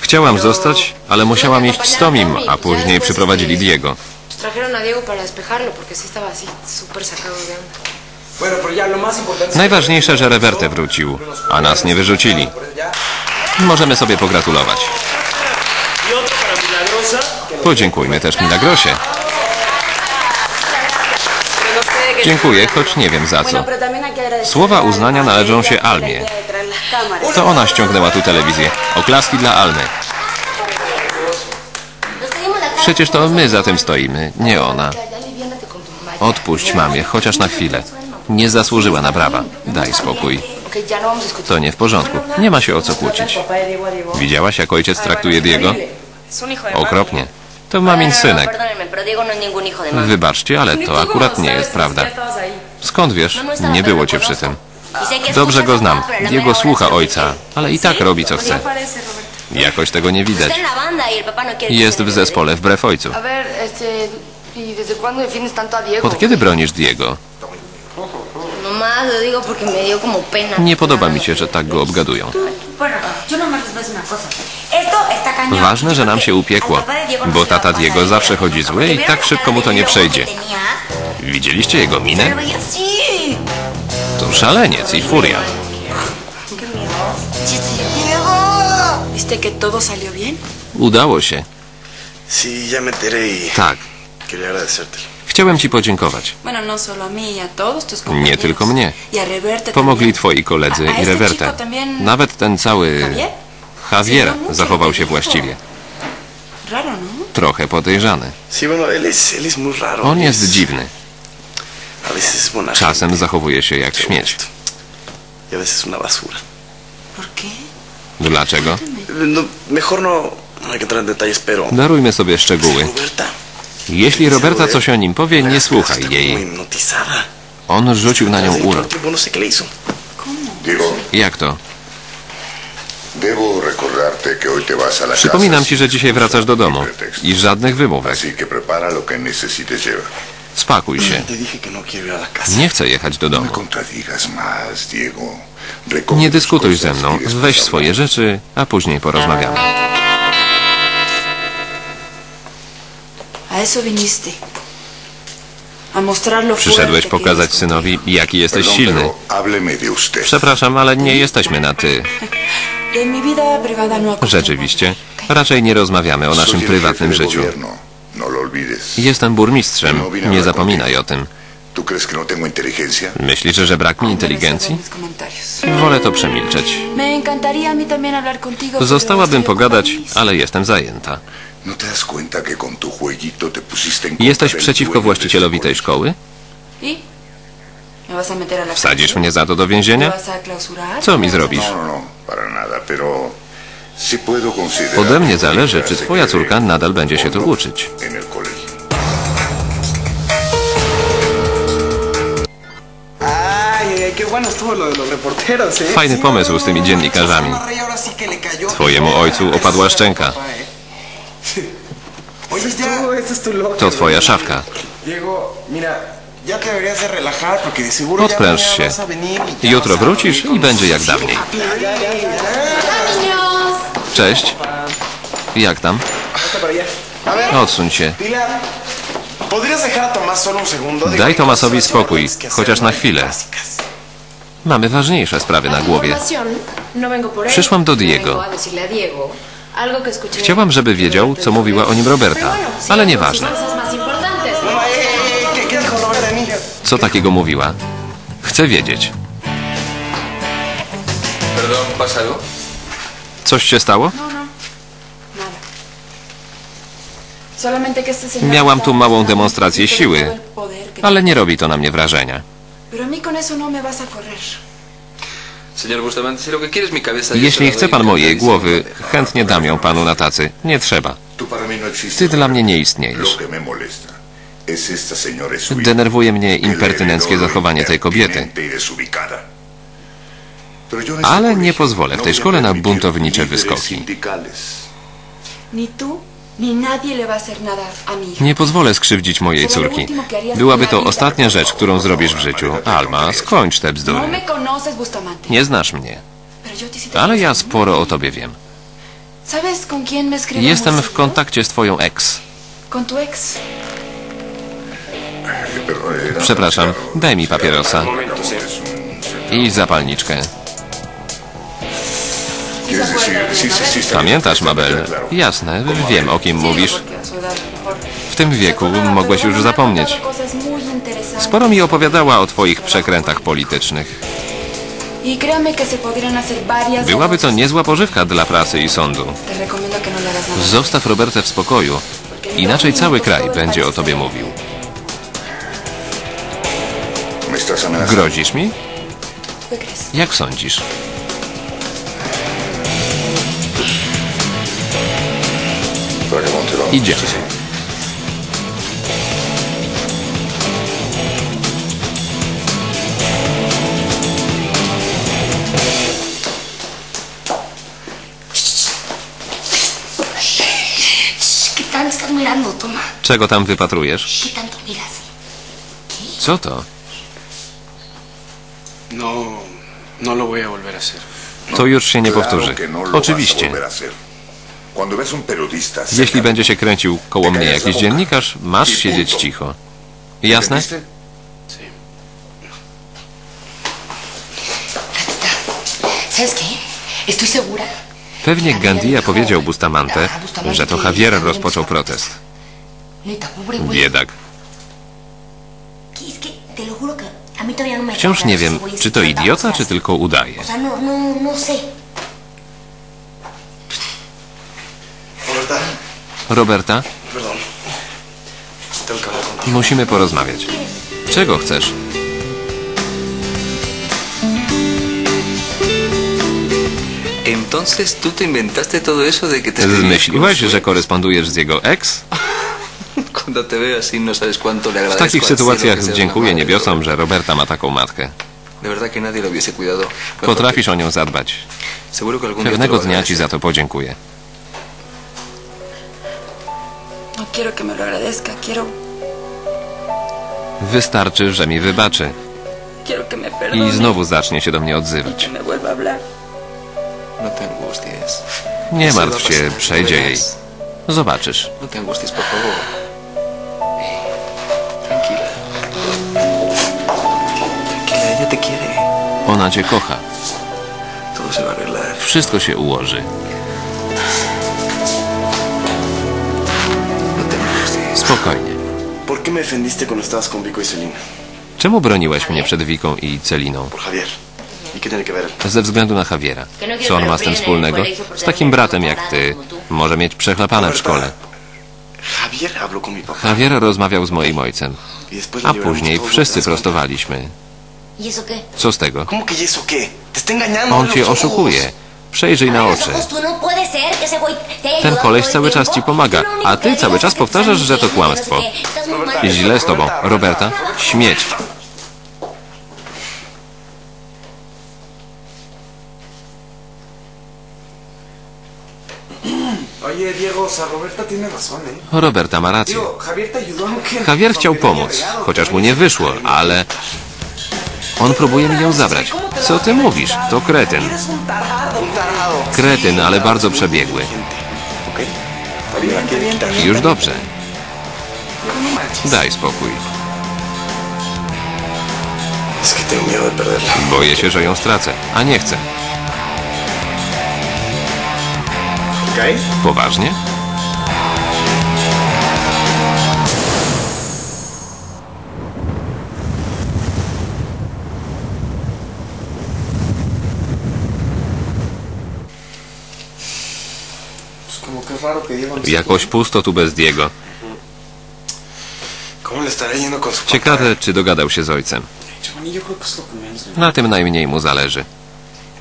Chciałam pero zostać, ale musiałam iść z Tomim, a później przyprowadzili Diego. Pues trajeron a Diego para despejarlo porque sí estaba así súper sacado de onda. Bueno, pero ya lo más importante... Najważniejsze, że Reverte wrócił, a nas nie wyrzucili. Możemy sobie pogratulować. Podziękujmy też Milagrosie. Dziękuję, choć nie wiem za co. Słowa uznania należą się Almie. To ona ściągnęła tu telewizję. Oklaski dla Almy. Przecież to my za tym stoimy, nie ona. Odpuść mamie, chociaż na chwilę. Nie zasłużyła na brawa. Daj spokój. To nie w porządku. Nie ma się o co kłócić. Widziałaś, jak ojciec traktuje Diego? Okropnie. To mamin synek. No. Wybaczcie, ale to akurat nie jest prawda. Skąd wiesz? Nie było cię przy tym. Y Dobrze go znam. Jego słucha ojca, ale i tak robi co chce. Jakoś tego nie widać. Y no Jest w le zespole wbrew ojcu. ¿y? Od kiedy bronisz Diego? Nie podoba mi się, że tak go obgadują. Cañón. Ważne, że nam się upiekło, bo tata Diego zawsze chodzi zły i tak szybko mu to nie przejdzie. Widzieliście jego minę? To szaleniec i furia. Udało się. Y Tak. Chciałem ci podziękować. No y Nie tylko mnie. Y Pomogli twoi koledzy i también- Nawet ten cały Javier? No zachował się właściwie. ¿no? Trochę podejrzany. On Es- jest dziwny. Czasem zachowuje się jak śmieć. Y. Dlaczego? Darujmy sobie szczegóły. Jeśli Roberta coś o nim powie, nie słuchaj jej. On rzucił na nią urok. no Jak to? Przypominam ci, że dzisiaj wracasz do domu. I żadnych wymówek. Spakuj się. No casa. Nie chcę jechać do No domu. Nie dyskutuj ze mną. y Weź swoje rzeczy, a później porozmawiamy. Przyszedłeś pokazać synowi, jaki jesteś silny. Przepraszam, ale nie jesteśmy na ty. no. Rzeczywiście. Raczej nie rozmawiamy o naszym prywatnym życiu. No. Jestem burmistrzem. Nie zapominaj o tym. ¿Tú crees que no? Myślisz, że brak mi inteligencji? Wolę to przemilczeć. Zostałabym pogadać, ale jestem zajęta. ¿No Jesteś przeciwko właścicielowi tej szkoły? ¿Y? ¿Me vas a meter a la Wsadzisz mnie za to do ¿Me więzienia? Co mi ¿Me vas a- zrobisz? No, no, Ode mnie zależy, czy twoja córka nadal będzie się tu uczyć. ¿eh? Fajny pomysł z tymi dziennikarzami. Twojemu ojcu opadła szczęka. Oye, ya. Esto es tu loco. To twoja szafka. Diego, mira, Odpręż się. y Jutro wrócisz i będzie jak dawniej. Cześć. Jak tam? Odsuń się. Daj Tomasowi spokój, chociaż na chwilę. Mamy ważniejsze sprawy na głowie. No Przyszłam do Diego. Chciałam, żeby wiedział, co mówiła o nim Roberta, ale nieważne. No, ey, ey, ey, ¿qué, ¿Qué dijo Roberta de mí? Co takiego mówiła? Chcę wiedzieć. Coś się stało? Este señor Miałam tu małą demonstrację siły, ale nie robi to na mnie wrażenia. Pero a mí con eso no me vas a correr. Jeśli chce pan mojej głowy, chętnie dam ją panu na tacy. Nie trzeba. No. Ty dla mnie nie istniejesz. y Denerwuje mnie impertynenckie zachowanie tej kobiety. y Ale nie pozwolę w no tej szkole na buntownicze wyskoki. Nie pozwolę skrzywdzić mojej córki. Byłaby to ostatnia rzecz, którą zrobisz w życiu. Alma, skończ te No bzdury. Bustamante. Nie znasz mnie, ale ja sporo o tobie wiem. ¿Sabes con quién me escribo Jestem w kontakcie z twoją ex. Przepraszam, daj mi papierosa i zapalniczkę. Pamiętasz, Mabel? Jasne, wiem o kim mówisz. W tym wieku mogłeś już zapomnieć. Sporo mi opowiadała o twoich przekrętach politycznych. Byłaby to niezła pożywka dla prasy i sądu. No. Zostaw Robertę w spokoju, inaczej cały kraj będzie o tobie mówił. Grozisz mi? Jak sądzisz? Idziemy. ¿Qué tanto estás mirando, toma? Czego tam wypatrujesz? Co to? No, no lo voy a volver a hacer. To już się nie powtórzy. no Oczywiście. Jeśli będzie się kręcił koło mnie jakiś dziennikarz, masz siedzieć cicho. Jasne? Pewnie Gandia powiedział Bustamante, że to Javier rozpoczął protest. Biedak. No Wciąż nie wiem, czy to es idiota, czy tylko udaje. O sea, no, no, no sé. Roberta, Roberta, musimy porozmawiać. Czego chcesz? Entonces tú te inventaste todo eso de que te... Zmyśliłeś, że korespondujesz z jego ex? Cuando te veo así no sabes cuánto le W agradezco takich al cielo sytuacjach seas dziękuję una madre, niebiosom, że Roberta ma taką matkę. De verdad que nadie lo hubiese cuidado. Mejor Potrafisz o nią zadbać. que- Seguro que algún día te Pewnego dnia ci za to podziękuję. No quiero que me lo agradezca. Quiero, Wystarczy, że mi wybaczy quiero que me perdone. i znowu zacznie się do mnie Y que odzywać. me vuelva a hablar. No te angusties. Nie Eso va a martw się, pasar, przejdzie jej. Zobaczysz. No te angusties, por favor. Ey, tranquila. Tranquila, ella te quiere. Ona cię kocha. Todo se va a arreglar. Wszystko się ułoży. Spokojnie. ¿Por qué me defendiste cuando estabas con Vico y Celina? Czemu broniłeś mnie przed Wiką i Celiną? Por Javier. ¿Y qué tiene que ver él? Ze względu na Javiera. Co on ma z tym wspólnego? Z takim bratem jak ty. Może mieć przechlapane w szkole. Javier habló con mi papá. Javier rozmawiał z moim ojcem. Y después A llevamos później todos, wszyscy prostowaliśmy. ¿Y eso qué? Co z tego? ¿Cómo que y eso qué? Te está engañando. On cię oszukuje. Przejrzyj na oczy. no Ten koleś cały czas ci pomaga, a ty cały czas powtarzasz, że to no kłamstwo. Źle z tobą. Roberta, śmieć. Roberta ¿eh? Roberta ma rację. Javier. Javier chciał pomóc, chociaż mu nie wyszło, ale... On próbuje mi ją zabrać. Co ty mówisz? To kretyn. Kretyn, ale bardzo przebiegły. Już dobrze. Daj spokój. Boję się, że ją stracę, a nie chcę. Poważnie? Jakoś pusto tu bez Diego. ¿Cómo le estará yendo con su papá? Ciekawe, czy dogadał się z ojcem. Na tym najmniej mu zależy.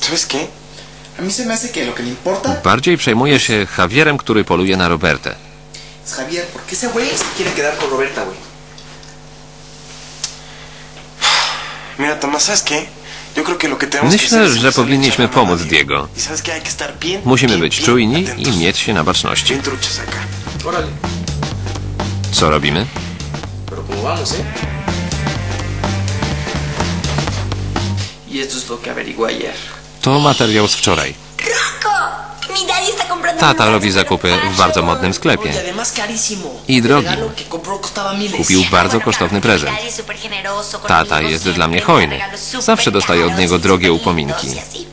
¿Sabes qué? Bardziej przejmuje się Javierem, który poluje na Robertę. Javier, porque ese güey se quiere quedar con Roberta, güey. Mira, Tomás, ¿sabes qué? Myślę, że powinniśmy pomóc Diego. Y Musimy być czujni i mieć się na baczności. Co robimy? ¿eh? Y. To materiał z wczoraj. Tata robi zakupy w bardzo modnym sklepie. I drogi. Kupił bardzo kosztowny prezent. Tata jest dla mnie hojny. Zawsze dostaję od niego drogie upominki. y.